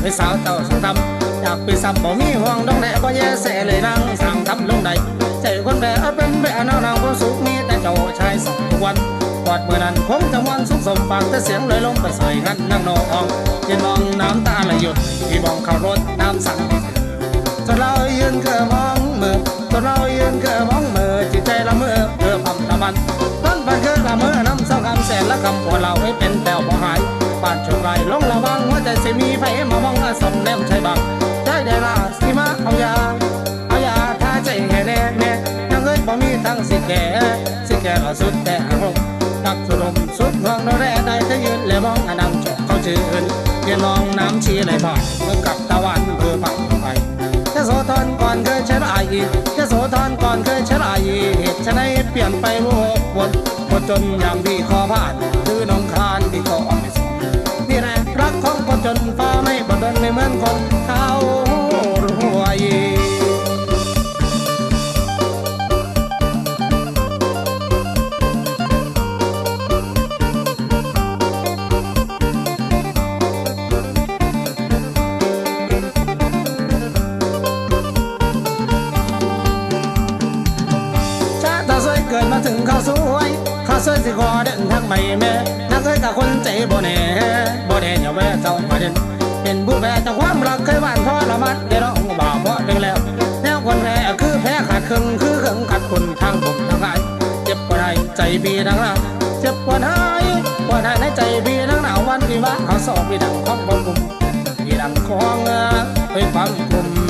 ไปสาวเจ้าสังทำอยากไปซ้ำบ่มีห่วงดองแหน่บ่แย่แสเลยนางสั่งทำลงใดใจคนแบะเป็นแบะนางนางบ่สุขมีแต่เจ้าชายสองทุกวันกอดเมื่อนั้นคงจะวันสุขสมปากแต่เสียงเลยลงไปใส่กันนั่งนองยืนมองน้ำตาไหลหยุดที่มองเข้ารถน้ำสั่งจนเรายืนเคือมองมือจนเรายืนเคือมองมือจิตใจละเมอเพื่อพัมตะมันต้นพันคือละเมือน้ำเศร้าคำแสนและคำปวดเราให้ สมแนมใช่บังใจได้ละสิมาเอายาเอายาถ้าใจแห่แน่แน่ยังเอ้ยบ่มีทางสิแก่สิแก่ละสุดแต่อารมณ์ดักสุดมสุดห่วงเราแร่ได้ถ้ายืนและมองอนำจบเขาชื่นยืนมองน้ำชี้ไหลผ่านเมื่อกับตะวันเพื่อปักไปยโสธรก่อนเคยใช้ลายอีกยโสธรก่อนเคยใช้ลายอีกเหตุฉะนั้นเปลี่ยนไปวกวนคนจนอย่างพี่ขอผ่าน บดนไม่เหมือนคนเขารวยชาตาสวยเกิดมาถึงเขาสวยเขาสวยสิขอเดินทางไปแม่นักเคยกับคนใจบ่แน่บ่แน่อย่าแวะเจ้ามาเด่น เป็นผู้แพ้จากความรักเคยหวานทอละมันเด้ร้องบ่าวเพราะเป็นแล้วแนวคนแพ้คือแพ้ขาดครึ่งคือเครื่องขัดคนทางผมทางกายเจ็บปวดใจใจบีทั้งเราเจ็บปวดหายปวดหายในใจบีทั้งหนาววันที่ว่าเขาสอบบีดังของบนกลุ่มบีดังของเออไปความโกร